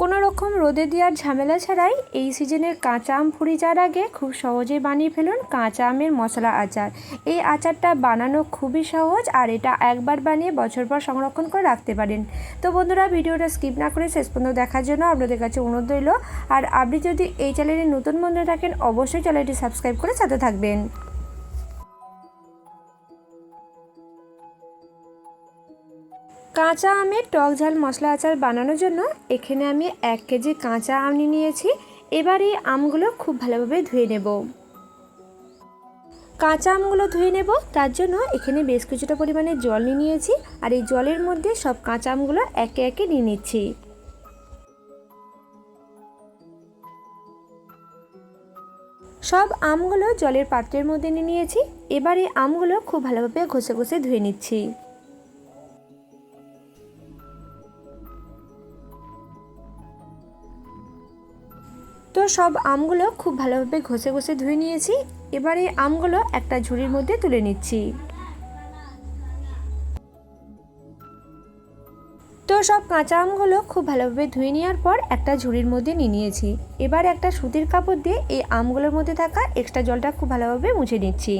কোনো রকম রোদে দেওয়ার ঝামেলা ছাড়াই এই সিজনের কাঁচা আম ফুরি যাওয়ার আগে খুব সহজেই বানিয়ে ফেলুন কাঁচা আমের মশলা আচার। এই আচারটা বানানো খুবই সহজ আর এটা একবার বানিয়ে বছর পর সংরক্ষণ করে রাখতে পারেন। তো বন্ধুরা, ভিডিওটা স্কিপ না করে শেষ পর্যন্ত দেখার জন্য আপনাদের কাছে অনুরোধ রইল। আর আপনি যদি এই চ্যানেলে নতুন বন্ধু থাকেন, অবশ্যই চ্যানেলটি সাবস্ক্রাইব করে সাথে থাকবেন। কাঁচা আমের টক ঝাল মশলা আচার বানানোর জন্য এখানে আমি এক কেজি কাঁচা আম নিয়েছি। এবার এই আমগুলো খুব ভালোভাবে ধুয়ে নেব। কাঁচা আমগুলো ধুয়ে নেব, তার জন্য এখানে বেশ কিছুটা পরিমাণে জল নিয়ে নিয়েছি আর এই জলের মধ্যে সব কাঁচা আমগুলো একে একে নিয়ে নিচ্ছি। সব আমগুলো জলের পাত্রের মধ্যে নিয়ে নিয়েছি। এবার এই আমগুলো খুব ভালোভাবে ঘষে ঘষে ধুয়ে নিচ্ছি। সব আমগুলো খুব ভালোভাবে ঘষে ঘষে ধুয়ে নিয়েছি। এবার আমগুলো একটা ঝুড়ির মধ্যে তুলে নিচ্ছি। তো সব কাঁচা আমগুলো খুব ভালোভাবে ধুয়ে নেওয়ার পর একটা ঝুড়ির মধ্যে নিয়ে নিয়েছি। এবার একটা সুতির কাপড় দিয়ে এই আমগুলোর মধ্যে থাকা এক্সট্রা জলটা খুব ভালোভাবে মুছে নিচ্ছি।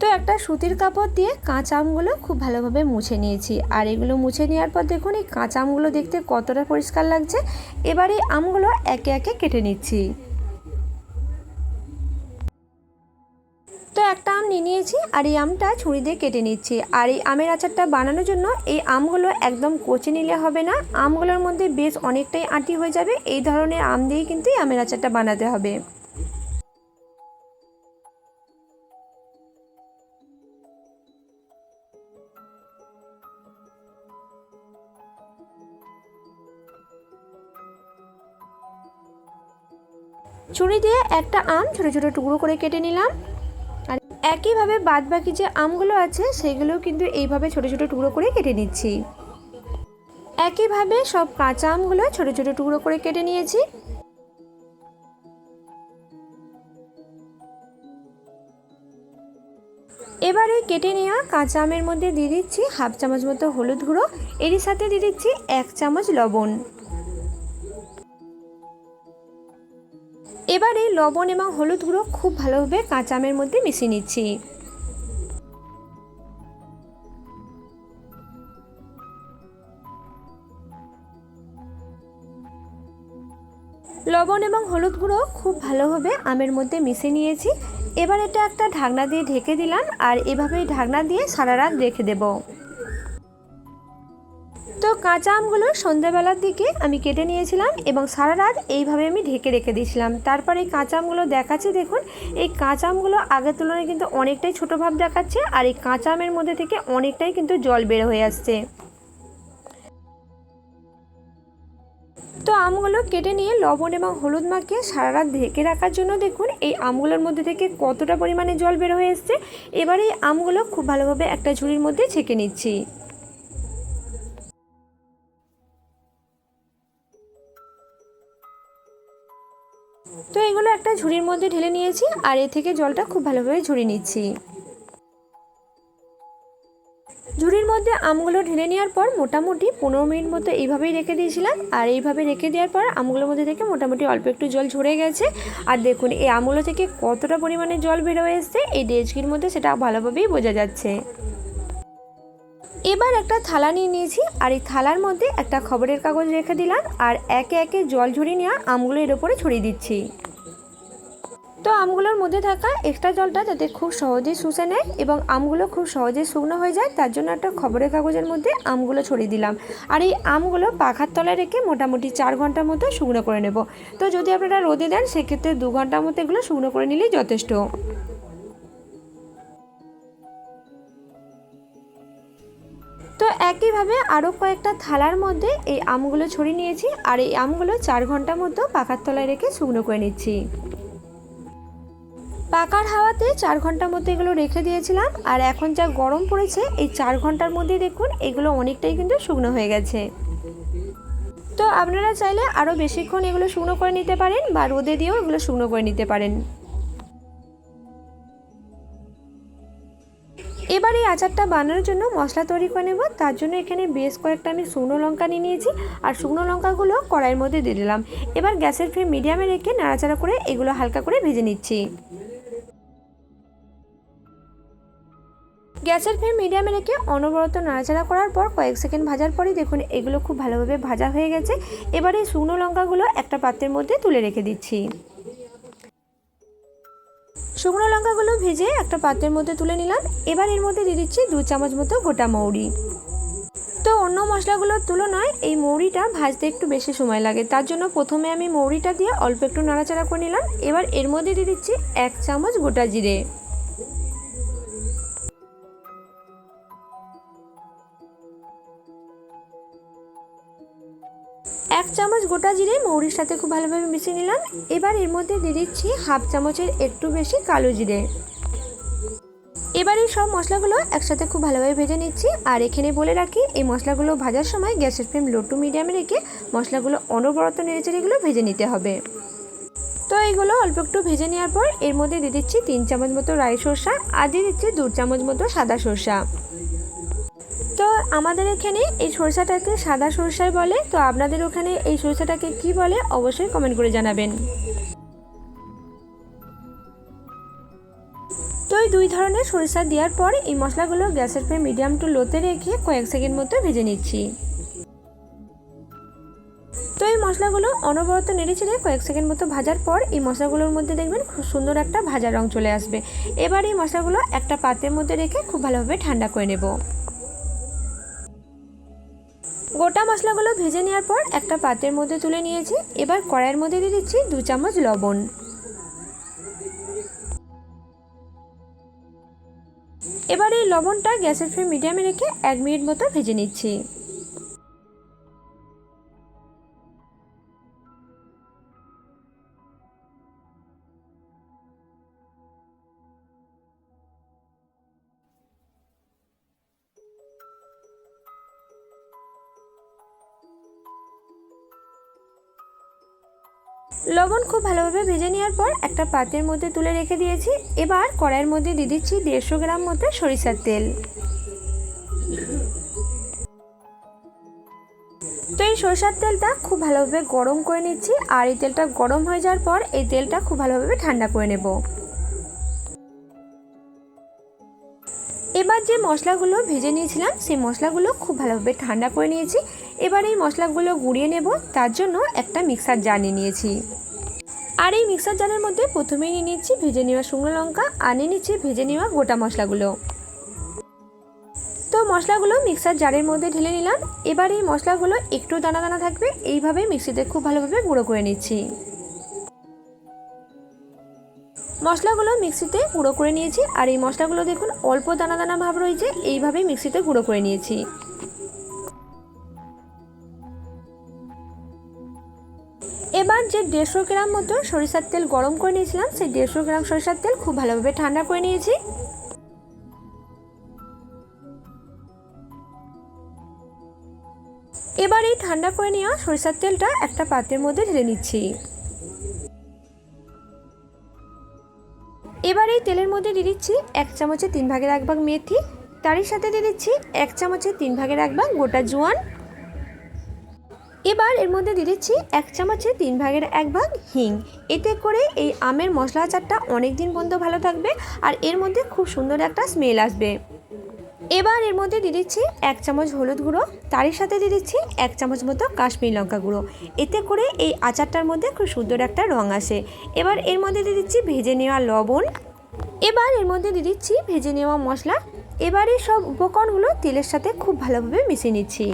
তো একটা সুতির কাপড় দিয়ে কাঁচা আমগুলো খুব ভালোভাবে মুছে নিয়েছি। আর এগুলো মুছে নেওয়ার পর দেখুন, এই কাঁচা আমগুলো দেখতে কতটা পরিষ্কার লাগছে। এবার এই আমগুলো একে একে কেটে নিচ্ছি। তো একটা আম নিয়ে নিয়েছি আর এই আমটা ছুরি দিয়ে কেটে নিচ্ছি। আর এই আমের আচারটা বানানোর জন্য এই আমগুলো একদম কচে নিলে হবে না। আমগুলোর মধ্যে বেশ অনেকটাই আঁটি হয়ে যাবে। এই ধরনের আম দিয়েই কিন্তু এই আমের আচারটা বানাতে হবে। ছুরি দিয়ে একটা আম ছোটো ছোটো টুকরো করে কেটে নিলাম। আর একইভাবে বাদ বাকি যে আমগুলো আছে, সেগুলোও কিন্তু এইভাবে ছোটো ছোটো টুকরো করে কেটে নিচ্ছি। একইভাবে সব কাঁচা আমগুলো ছোটো ছোটো টুকরো করে কেটে নিয়েছি। এবারে কেটে নেওয়া কাঁচা আমের মধ্যে দিয়ে দিচ্ছি হাফ চামচ মতো হলুদ গুঁড়ো। এরই সাথে দিয়ে দিচ্ছি এক চামচ লবণ। এবারে লবণ এবং হলুদ গুঁড়ো খুব ভালোভাবে কাঁচা আমের মধ্যে মিশিয়ে নিচ্ছি। লবণ এবং হলুদ গুঁড়ো খুব ভালোভাবে আমের মধ্যে মিশে নিয়েছি। এবার এটা একটা ঢাকনা দিয়ে ঢেকে দিলাম আর এভাবেই ঢাকনা দিয়ে সারা রাত রেখে দেবো। তো কাঁচা আমগুলো সন্ধ্যাবেলার দিকে আমি কেটে নিয়েছিলাম এবং সারা রাত এইভাবে আমি ঢেকে রেখে দিয়েছিলাম। তারপর এই কাঁচা আমগুলো দেখাচ্ছে, দেখুন, এই কাঁচা আমগুলো আগের তুলনায় কিন্তু অনেকটাই ছোটো ভাব দেখাচ্ছে আর এই কাঁচা আমের মধ্যে থেকে অনেকটাই কিন্তু জল বের হয়ে আসছে। তো আমগুলো কেটে নিয়ে লবণ এবং হলুদ মাখিয়ে সারা রাত ঢেকে রাখার জন্য দেখুন, এই আমগুলোর মধ্যে থেকে কতটা পরিমাণে জল বের হয়ে এসছে। এবার এই আমগুলো খুব ভালোভাবে একটা ঝুড়ির মধ্যে ছেঁকে নিচ্ছি। ঝুড়ির মধ্যে ঢেলে নিয়েছি আর এ থেকে জলটা খুব ভালোভাবে ঝরিয়ে নিচ্ছি। ঝুড়ির মধ্যে আমগুলো ঢেলে নেওয়ার পর মোটামুটি পনেরো মিনিট মতো এইভাবেই রেখে দিয়েছিলাম। আর এইভাবে রেখে দেওয়ার পর আমগুলোর মধ্যে থেকে মোটামুটি অল্প একটু জল ঝরে গেছে। আর দেখুন, এই আমগুলো থেকে কতটা পরিমাণে জল বেরোয় এসছে, এই ডেচকির মধ্যে সেটা ভালোভাবেই বোঝা যাচ্ছে। এবার একটা থালা নিয়ে নিয়েছি আর এই থালার মধ্যে একটা খবরের কাগজ রেখে দিলাম। আর একে একে জল ঝরিয়ে নেওয়া আমগুলো এর ওপরে ছড়িয়ে দিচ্ছি। তো আমগুলোর মধ্যে থাকা এক্সট্রা জলটা যাতে খুব সহজেই শুষে নেয় এবং আমগুলো খুব সহজেই শুকনো হয়ে যায়, তার জন্য একটা খবরের কাগজের মধ্যে আমগুলো ছড়িয়ে দিলাম। আর এই আমগুলো পাখার তলায় রেখে মোটামুটি চার ঘণ্টার মতো শুকনো করে নেব। তো যদি আপনারা রোদে দেন, সেক্ষেত্রে দু ঘণ্টার মতো এগুলো শুকনো করে নিলেই যথেষ্ট। তো একইভাবে আরও কয়েকটা থালার মধ্যে এই আমগুলো ছড়িয়ে নিয়েছি, আর এই আমগুলো চার ঘণ্টার মতো পাখার তলায় রেখে শুকনো করে নিচ্ছি। পাকার হাওয়াতে চার ঘণ্টার মধ্যে এগুলো রেখে দিয়েছিলাম, আর এখন যা গরম পড়েছে, এই চার ঘণ্টার মধ্যে দেখুন এগুলো অনেকটাই কিন্তু শুকনো হয়ে গেছে। তো আপনারা চাইলে আরও বেশিক্ষণ এগুলো শুকনো করে নিতে পারেন, বা রোদে দিয়েও এগুলো শুকনো করে নিতে পারেন। এবার এই আচারটা বানানোর জন্য মশলা তৈরি করে নেব, তার জন্য এখানে বেশ কয়েকটা আমি শুকনো লঙ্কা নিয়ে নিয়েছি, আর শুকনো লঙ্কাগুলো কড়াইয়ের মধ্যে দিয়ে দিলাম। এবার গ্যাসের ফ্লেম মিডিয়ামে রেখে নাড়াচাড়া করে এগুলো হালকা করে ভেজে নিচ্ছি। গ্যাসের ফ্লেম মিডিয়ামে রেখে অনবরত নাড়াচাড়া করার পর কয়েক সেকেন্ড ভাজার পরই দেখুন এগুলো খুব ভালোভাবে ভাজা হয়ে গেছে। এবারে শুকনো লঙ্কাগুলো একটা পাত্রের মধ্যে তুলে রেখে দিচ্ছি। শুকনো লঙ্কাগুলো ভেজে একটা পাত্রের মধ্যে তুলে নিলাম। এবার এর মধ্যে দিয়ে দিচ্ছি দু চামচ মতো গোটা মৌরি। তো অন্য মশলাগুলোর তুলনায় এই মৌরিটা ভাজতে একটু বেশি সময় লাগে। তার জন্য প্রথমে আমি মৌরিটা দিয়ে অল্প একটু নাড়াচাড়া করে নিলাম। এবার এর মধ্যে দিয়ে দিচ্ছি এক চামচ গোটা জিরে। চামচ গোটা জিরে মৌরির সাথে খুব ভালোভাবে মিশিয়ে নিলাম। এবার এর মধ্যে দিয়ে দিচ্ছি হাফ চামচের একটু বেশি কালো জিরে। এবার এই সব মশলাগুলো একসাথে খুব ভালোভাবে ভেজে নিচ্ছি। আর এখানে বলে রাখি, এই মশলাগুলো ভাজার সময় গ্যাসের ফ্লেম লো টু মিডিয়ামে রেখে মশলাগুলো অনবরত নেড়েচেড়েগুলো ভেজে নিতে হবে। তো এইগুলো অল্প একটু ভেজে নেওয়ার পর এর মধ্যে দিয়ে দিচ্ছি তিন চামচ মতো রাই সরষা আর দিয়ে দিচ্ছি দু চামচ মতো সাদা সরষা। তো আমাদের এখানে এই সরষাটাকে সাদা সরষাই বলে, তো আপনাদের ওখানে এই সরষাটাকে কি বলে অবশ্যই কমেন্ট করে জানাবেন। তো এই দুই ধরনের সরিষা দেওয়ার পর এই মশলাগুলো গ্যাসের ফ্লেম মিডিয়াম টু লোতে রেখে কয়েক সেকেন্ড মতো ভেজে নিচ্ছি। তো এই মশলাগুলো অনবরত নেড়েচেড়ে কয়েক সেকেন্ড মতো ভাজার পর এই মশলাগুলোর মধ্যে দেখবেন খুব সুন্দর একটা ভাজা রং চলে আসবে। এবার এই মশলাগুলো একটা পাত্রের মধ্যে রেখে খুব ভালোভাবে ঠান্ডা করে নেব। গোটা মশলাগুলো ভেজে নেওয়ার পর একটা পাত্রের মধ্যে তুলে নিয়েছি। এবার কড়াইয়ের মধ্যে দিয়ে দিচ্ছি দু চামচ লবণ। এবার এই লবণটা গ্যাসের ফ্লেম মিডিয়ামে রেখে এক মিনিট মতো ভেজে নিচ্ছি। লবণ খুব ভালোভাবে ভেজে নেওয়ার পর একটা পাত্রের মধ্যে তুলে রেখে দিয়েছি। এবার কড়াইয়ের মধ্যে দিয়ে দিচ্ছি দেড়শো গ্রাম মতো সরিষার তেল। তো এই সরষার তেলটা খুব ভালোভাবে গরম করে নিচ্ছি। আর এই তেলটা গরম হয়ে যাওয়ার পর এই তেলটা খুব ভালোভাবে ঠান্ডা করে নেব। এবার যে মশলাগুলো ভেজে নিয়েছিলাম, সেই মশলাগুলো খুব ভালোভাবে ঠান্ডা করে নিয়েছি। এবার এই মশলাগুলো গুঁড়িয়ে নেব, তার জন্য একটা মিক্সার জার নিয়ে নিয়েছি। আর এই মিক্সার জারের মধ্যে প্রথমেই নিয়ে নিচ্ছি ভেজে নেওয়া শুকনো লঙ্কা আর নিয়ে নিচ্ছি ভেজে নেওয়া গোটা মশলাগুলো। তো মশলাগুলো মিক্সার জারের মধ্যে ঢেলে নিলাম। এবার এই মশলাগুলো একটু দানা দানা থাকবে, এইভাবে মিক্সিতে খুব ভালোভাবে গুঁড়ো করে নিচ্ছি। মশলাগুলো মিক্সিতে গুঁড়ো করে নিয়েছি, আর এই মশলাগুলো দেখুন অল্প দানা দানা ভাব রয়েছে এইভাবেই মিক্সিতে গুঁড়ো করে নিয়েছি। এবার যে দেড়শো গ্রাম মতো সরিষার তেল গরম করে নিয়েছিলাম, সেই দেড়শো গ্রাম সরিষার তেল খুব ভালোভাবে ঠান্ডা করে নিয়েছি। এবার এই ঠান্ডা করে নেওয়া সরিষার তেলটা একটা পাত্রের মধ্যে ঢেলে নিচ্ছি। এবার এই তেলের মধ্যে দিয়ে দিচ্ছি এক চামচে তিন ভাগের এক ভাগ মেথি। তারই সাথে দিয়ে দিচ্ছি এক চামচে তিন ভাগের এক ভাগ গোটা জোয়ান। এবার এর মধ্যে দিয়ে দিচ্ছি এক চামচে তিন ভাগের এক ভাগ হিং। এতে করে এই আমের মশলা আচারটা অনেক দিন পর্যন্ত ভালো থাকবে আর এর মধ্যে খুব সুন্দর একটা স্মেল আসবে। এবার এর মধ্যে দিয়ে দিচ্ছি এক চামচ হলুদ গুঁড়ো, তারই সাথে দিয়ে দিচ্ছি এক চামচ মতো কাশ্মীরি লঙ্কা গুঁড়ো। এতে করে এই আচারটার মধ্যে খুব সুন্দর একটা রং আসে। এবার এর মধ্যে দিয়ে দিচ্ছি ভেজে নেওয়া লবণ। এবার এর মধ্যে দিয়ে দিচ্ছি ভেজে নেওয়া মশলা। এবার সব উপকরণগুলো তেলের সাথে খুব ভালোভাবে মিশিয়ে নিচ্ছি।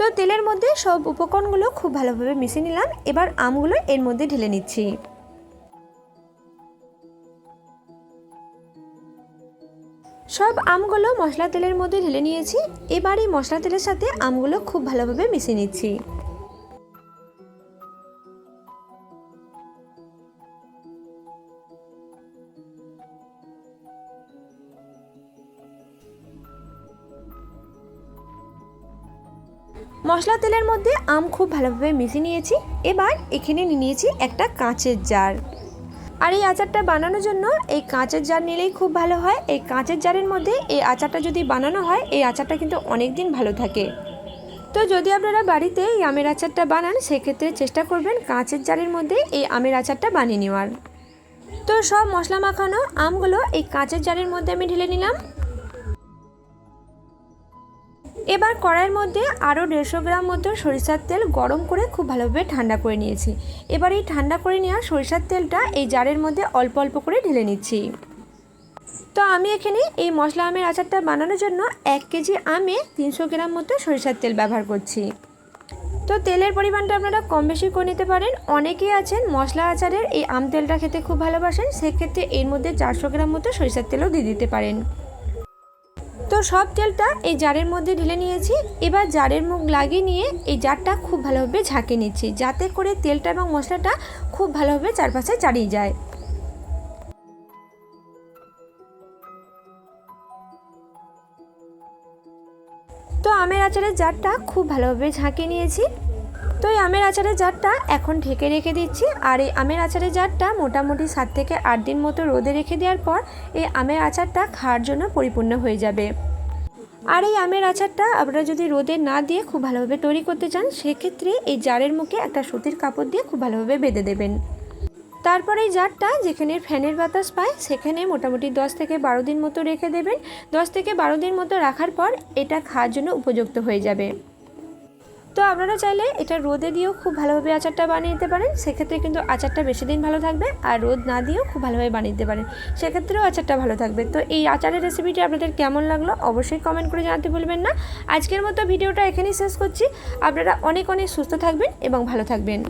তো তেলের মধ্যে সব উপকরণগুলো খুব ভালোভাবে মিশিয়ে নিলাম। এবার আমগুলো এর মধ্যে ঢেলে নিচ্ছি। সব আমগুলো মশলা তেলের মধ্যে ঢেলে নিয়েছি। এবার এই মশলা তেলের সাথে আমগুলো খুব ভালোভাবে মিশিয়ে নিচ্ছি। মশলা তেলের মধ্যে আম খুব ভালোভাবে মিশিয়ে নিয়েছি। এবার এখানে নিয়ে নিয়েছি একটা কাঁচের জার। আর এই আচারটা বানানোর জন্য এই কাঁচের জার নিলেই খুব ভালো হয়। এই কাঁচের জারের মধ্যে এই আচারটা যদি বানানো হয়, এই আচারটা কিন্তু অনেক দিন ভালো থাকে। তো যদি আপনারা বাড়িতে এই আমের আচারটা বানান, সেক্ষেত্রে চেষ্টা করবেন কাঁচের জারের মধ্যে এই আমের আচারটা বানিয়ে নেওয়ার। তো সব মশলা মাখানো আমগুলো এই কাঁচের জারের মধ্যে আমি ঢেলে নিলাম। এবার কড়াইয়ের মধ্যে আরও দেড়শো গ্রাম মতো সরিষার তেল গরম করে খুব ভালোভাবে ঠান্ডা করে নিয়েছি। এবার এই ঠান্ডা করে নেওয়া সরিষার তেলটা এই জারের মধ্যে অল্প অল্প করে ঢেলে নিচ্ছি। তো আমি এখানে এই মশলা আমের আচারটা বানানোর জন্য এক কেজি আমে তিনশো গ্রাম মতো সরিষার তেল ব্যবহার করছি। তো তেলের পরিমাণটা আপনারা কম বেশি করে নিতে পারেন। অনেকেই আছেন মশলা আচারের এই আম তেলটা খেতে খুব ভালোবাসেন, সেক্ষেত্রে এর মধ্যে চারশো গ্রাম মতো সরিষার তেলও দিয়ে দিতে পারেন। তো সব তেলটা এই জারের মধ্যে ঢেলে নিয়েছি। এবার জারের মুখ লাগিয়ে নিয়ে এই জারটা খুব ভালোভাবে ঝাঁকে নিচ্ছি, যাতে করে তেলটা এবং মশলাটা খুব ভালোভাবে চারপাশে চাড়িয়ে যায়। তো আমের আচারের জারটা খুব ভালোভাবে ঝাঁকে নিয়েছি। তো এই আমের আচারের জারটা এখন ঢেকে রেখে দিচ্ছি। আর এই আমের আচারের জারটা মোটামুটি সাত থেকে আট দিন মতো রোদে রেখে দেওয়ার পর এই আমের আচারটা খাওয়ার জন্য পরিপূর্ণ হয়ে যাবে। আর এই আমের আচারটা আপনারা যদি রোদে না দিয়ে খুব ভালোভাবে তৈরি করতে চান, সেক্ষেত্রে এই জারের মুখে একটা সুতির কাপড় দিয়ে খুব ভালোভাবে বেঁধে দেবেন। তারপর এই জারটা যেখানে ফ্যানের বাতাস পায়, সেখানে মোটামুটি দশ থেকে বারো দিন মতো রেখে দেবেন। দশ থেকে বারো দিন মতো রাখার পর এটা খাওয়ার জন্য উপযুক্ত হয়ে যাবে। তো আপনারা চাইলে এটা রোদে দিয়েও খুব ভালোভাবে আচারটা বানিয়ে নিতে পারেন। সেক্ষেত্রে কিন্তু আচারটা বেশি দিন ভালো থাকবে আর রোদ না দিয়েও খুব ভালোভাবে বানিয়ে নিতে পারেন। সেক্ষেত্রেও আচারটা ভালো থাকবে। তো এই আচারের রেসিপিটি আপনাদের কেমন লাগল অবশ্যই কমেন্ট করে জানাতে ভুলবেন না। আজকের মতো ভিডিওটা এখানেই শেষ করছি। আপনারা অনেক অনেক সুস্থ থাকবেন এবং ভালো থাকবেন।